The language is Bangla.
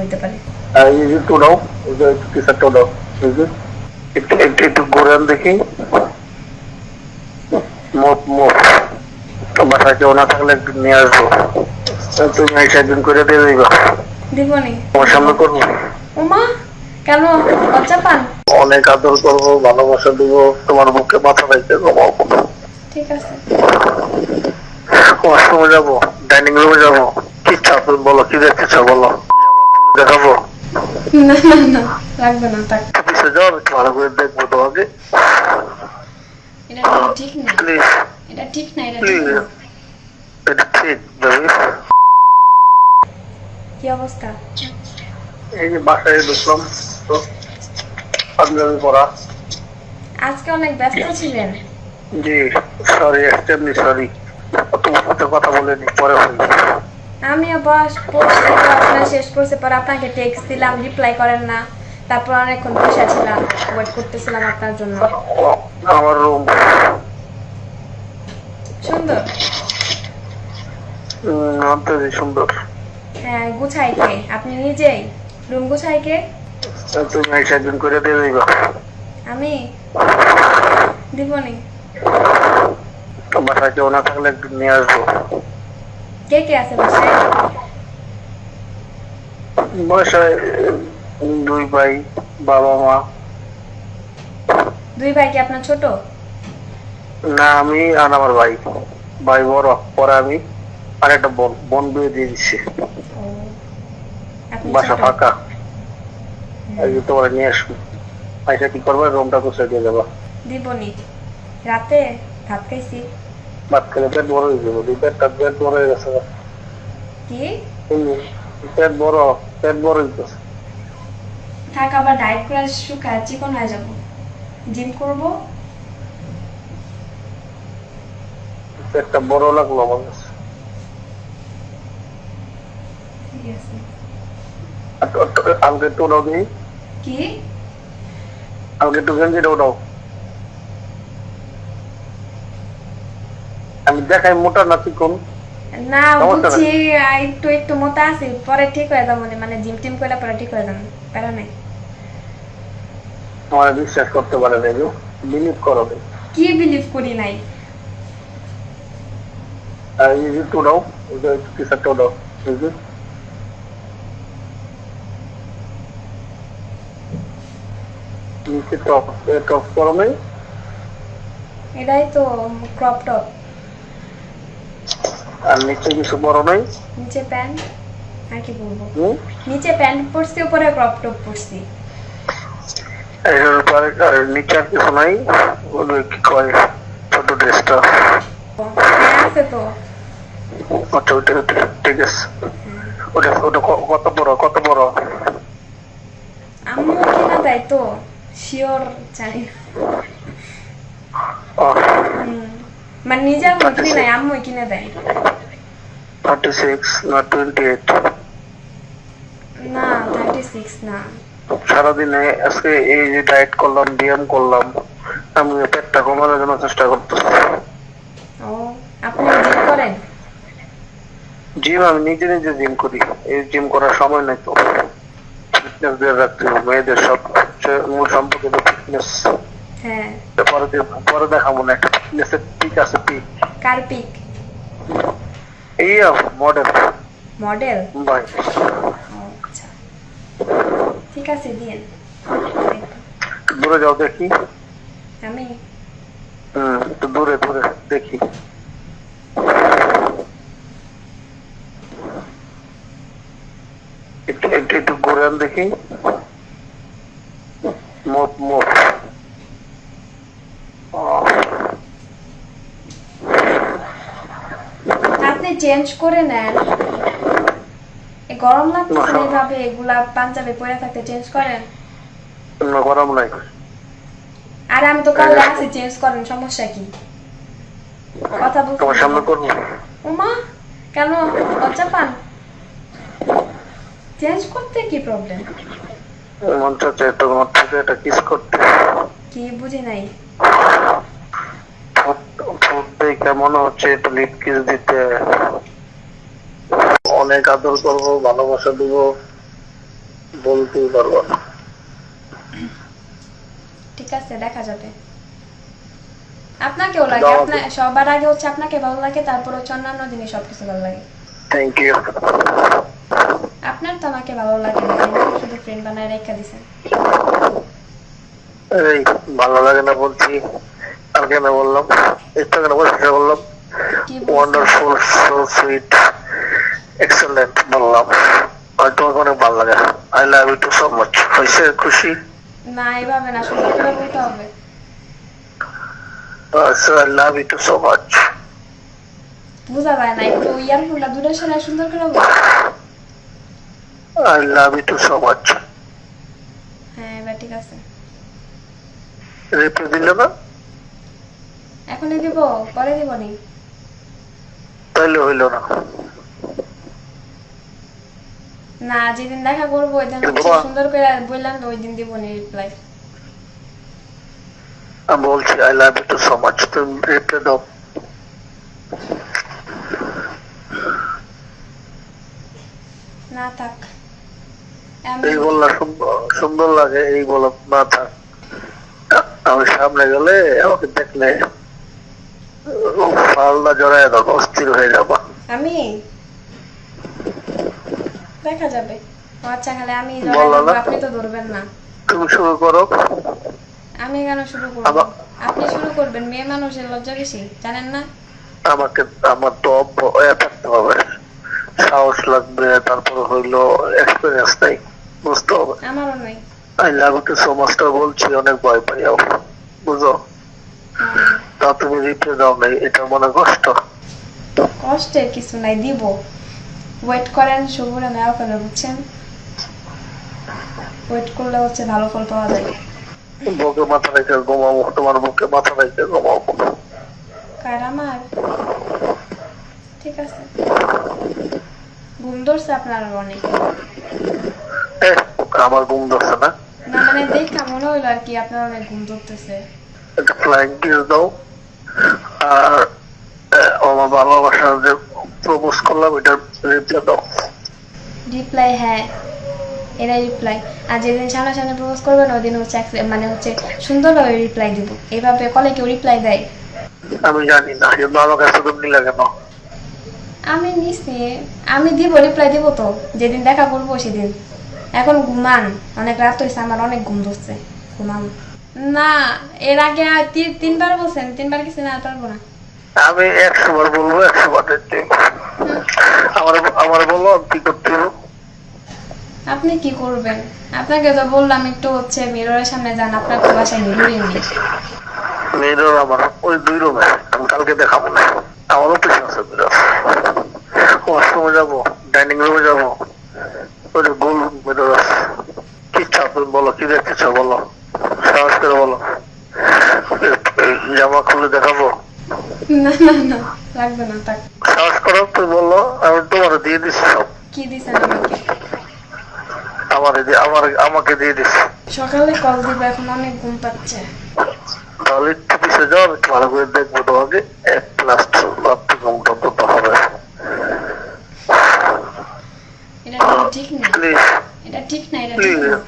হইতে পারে। এই যে টি শার্ট টোডাও এই যে একটু একটু একটু ঘুরান দেখি। মোট মোট তো বাসায় কেউ না থাকলে একটু নিয়ে আসব। তা তুমি এসে একদিন করে দিয়ে দিবা। দিবনি তোমার সামনে করব। ওমা কেন? লজ্জা পান? অনেক আদর করব ভালোবাসা দিব তোমার মুখে মাথা রাখতে ঘুমাবো ঠিক আছে। ওয়াশরুমে যাব ডাইনিং রুমে যাব। কি চাপ বলো কি দেখতে চাও বলো। দেখাবো না না না লাগবে না থাক অফিসে যাও আমি ভালো করে দেখব তোমাকে এটা ঠিক না এটা ঠিক না এটা ঠিক না এটা ঠিক বেবি কি অবস্থা এই যে বাসায় ঢুকলাম তো পাঞ্জাবি পরা আজকে অনেক ব্যস্ত ছিলেন জি সরি এক্সট্রিমলি কথা বলিনি পরে হইনি বস পোস্ট আপনার শেষ করছে পর আপনাকে টেক্সট দিলাম রিপ্লাই করেন না। তারপর অনেকক্ষণ বসে ছিলাম ওয়েট করতেছিলাম আপনার জন্য। আমার রুম সুন্দর? সুন্দর। হ্যাঁ গুছাই কে? আপনি নিজেই? রুম গুছাই কে? তুমি করে দিয়ে দিবা। আমি? দিবনি বাসায় কেউ না থাকলে একদিন নিয়ে আসব। কে কে আছে বাসায়? বাসায় দুই ভাই বাবা মা। দুই ভাই কি আপনার ছোট? না আমি আর আমার ভাই। ভাই বড় পরে আমি আর একটা বোন বোন বিয়ে দিয়ে দিচ্ছি। বাসা। ফাঁকা। এই যে তোমার নিয়ে আসব পয়সা কি করবে? রুমটা গুছিয়ে দিয়ে দেবা দিবনি। রাতে ভাত খাইছি। খেলে পেট বড় হয়ে যাব পেটটা পেট বড় হয়ে গেছে কি? পেট বড় পেট বড় হয়ে গেছে থাক আবার ডায়েট করে চিকন হয়ে যাব। জিম করব। পেটটা বড় লাগল আমার কাছে। আমাকে একটু দিই। কি? আমাকে একটু গেঞ্জিটা ওটাও আমি দেখাই মোটা না চিকন না। বুঝছি একটু একটু মোটা আছে পরে ঠিক হয়ে যাব মানে জিম টিম করলে পরে ঠিক হয়ে যাব প্যারা নাই। আমার বিশ্বাস করতে পারে না বিলিভ করো কি বিলিভ করি নাই? আর এই যে টোটাও ওই যে টি শার্টটা ওটাও এই নিচে টপ টপ করো নাই? এটাই তো ক্রপ টপ আর নিচে কিছু বড় নাই? নিচে প্যান্ট আর কি বলব? নিচে প্যান্ট পরছি উপরে ক্রপ টপ পরছি। এটার পরে আর নিচে আর কিছু নাই? ওই কি কয়? ছোট ড্রেসটা। হ্যাঁ আছে তো। আচ্ছা ওইটা ঠিক আছে। ওটা ওটা কত বড় কত বড়? আম্মু কিনা দেয় তো শিওর জানি না। মানে নিজে আম্মু কিনে নাই আম্মু কিনে দেয়। না না না। সারাদিনে আজকে এই যে ডায়েট করলাম ব্যায়াম করলাম আমি পেটটা কমানোর জন্য চেষ্টা করতেছি। ও আপনি জিম করেন? জিম আমি নিজে নিজে জিম করি। এই জিম করার সময় নাই তো। ফিটনেস দিয়ে রাখতে হবে মেয়েদের সব মূল সম্পর্কে তো ফিটনেস হ্যাঁ। পরে পরে দেখাবো না একটা ফিটনেসের পিক আছে পিক কার্পিক এই মডেল মডেল আচ্ছা। ঠিক আছে দিয়েন দূরে যাও দেখি। আমি? হম একটু দূরে দূরে দেখি। একটু একটু একটু ঘুরেন দেখি মোট মোট আপনি চেঞ্জ করে নেন গরম লাগতেছে না এইভাবে এগুলা পাঞ্জাবি পরে থাকতে চেঞ্জ করেন? না গরম নাই। আর আমি তো কাল আছি চেঞ্জ করেন সমস্যা কি? কথা তোমার সামনে বলতে করব। ওমা কেন? লজ্জা পান? চেঞ্জ করতে কি প্রবলেম মন চাচ্ছে তোমার থেকে একটা কিস করতে। কি বুঝি নাই। দেখে মনে হচ্ছে? একটু লিপ কিস দিতে। অনেক আদর করব ভালোবাসা দিব বলতেই পারব না। ঠিক আছে দেখা যাবে। আপনাকেও লাগে আপনার সবার আগে হচ্ছে আপনাকে ভালো লাগে তারপর হচ্ছে অন্যান্য জিনিস সবকিছু ভালো লাগে। থ্যাংক ইউ আপনার তো আমাকে ভালো লাগে না? শুধু ফ্রেন্ড বানায় রেখা দিছেন এই ভালো লাগে না বলছি। আর কেন বললাম? একটু বলতে বললাম ওয়ান্ডারফুল সো সুইট এক্সেলেন্ট বললাম আর তোমাকে অনেক ভালো লাগে I love you too so much হয়েছে খুশি না এভাবে না সুন্দর করে বলতে হবে I love you too so much বোঝা যায় না একটু ইয়ারফোনটা দূরে সরাই সুন্দর করে বল I love you too so much হ্যাঁ এবার ঠিক আছে রিপ্লাই দিলে না এখনই দিব পরে দিব নি। তাইলে হইল না। না যেদিন দেখা করব ওই দিন সুন্দর করে বললাম তো ওই দিন দিব নি রিপ্লাই আমি বলছি I love you too so much তুমি রিপ্লাই দাও। না থাক। এই বললা সুন্দর সুন্দর লাগে এই বল না থাক। আমি সামনে গেলে আমাকে দেখলে পাল্লা জড়ায় দাও অস্থির হয়ে যাবা। আমি? দেখা যাবে। আচ্ছা খালি আমি? আপনি তো ধরবেন না। তুমি শুরু করো। আমি কেন শুরু করব? আপনি শুরু করবেন মেয়ে মানুষের লজ্জা বেশি জানেন না? আমাকে আমার তো অভ্যয় থাকতে হবে। সাহস লাগবে তারপর হইল এক্সপিরিয়েন্স নাই বুঝতে হবে। আমারও নয় আই লাভ ইউ সো মাচটা বলছি অনেক ভয় পাই বুঝো। তা তুমি রিপ্লাই দাও নাই এটা মনে কষ্ট। কষ্টের কিছু নাই দিব। ওয়েট করেন সবুরে নেওয়া করে বুঝছেন? ওয়েট করলে হচ্ছে ভালো ফল পাওয়া যায়। বুকে মাথা রেখে ঘুমাবো তোমার বুকে মাথা রেখে ঘুমাবো। কার আমার? ঠিক আছে। ঘুম ধরছে আপনার অনেক। আমার ঘুম ধরছে না। না মানে দেখা মনে হইল আর কি আপনার অনেক ঘুম ধরতেছে। একটা ফ্লাইং কিস দাও। আর আমার ভালোবাসা যে প্রপোজ করলাম এটার রিপ্লাই দাও। রিপ্লাই হ্যাঁ। এরাই রিপ্লাই আর যেদিন সামনাসামনি প্রপোজ করবেন ওই দিন হচ্ছে মানে হচ্ছে সুন্দরভাবে রিপ্লাই দিব। এভাবে কলে কেউ রিপ্লাই দেয়। আমি জানি না আমার কাছে তুমি নিলে কেন? আমি নিছি আমি দিব রিপ্লাই দিব তো। যেদিন দেখা করব সেদিন। এখন ঘুমান অনেক রাত হয়েছে আমার অনেক ঘুম ধরছে। ঘুমান না এর আগে তিনবার বলছেন তিনবার কিছু না পারব না। আমি একশো বার বলব একশো বার আমার আমার বলো কি করতে? আপনি কি করবেন? আপনাকে তো বললাম একটু হচ্ছে মিররের সামনে যান আপনার তো বাসায় মিররই নেই। মেয়েদের আমার ওই দুই রুমে আমি কালকে দেখাবো না। আমার অফিস আছে বিরাট ওয়াশরুমে যাব ডাইনিং রুমে যাব। ওই গোল মেয়েদের আছে। কি তুমি বলো কি দেখতে চাও বলো। সাহস করে বলো। জামা খুলে দেখাবো? না না না লাগবে না থাক। সাহস করো তুমি বলল আমি তোমার দিয়ে দিচ্ছি সব। কি দিছেন আমাকে? আমার আমার আমাকে দিয়ে দিচ্ছি সকালে কল দিব এখন অনেক ঘুম পাচ্ছে। তাহলে একটু পিছিয়ে যাও একটু ভালো করে দেখব তোমাকে। এক প্লাস রাত্রি কম কত হবে এটা ঠিক না। এটা ঠিক না এটা ঠিক না।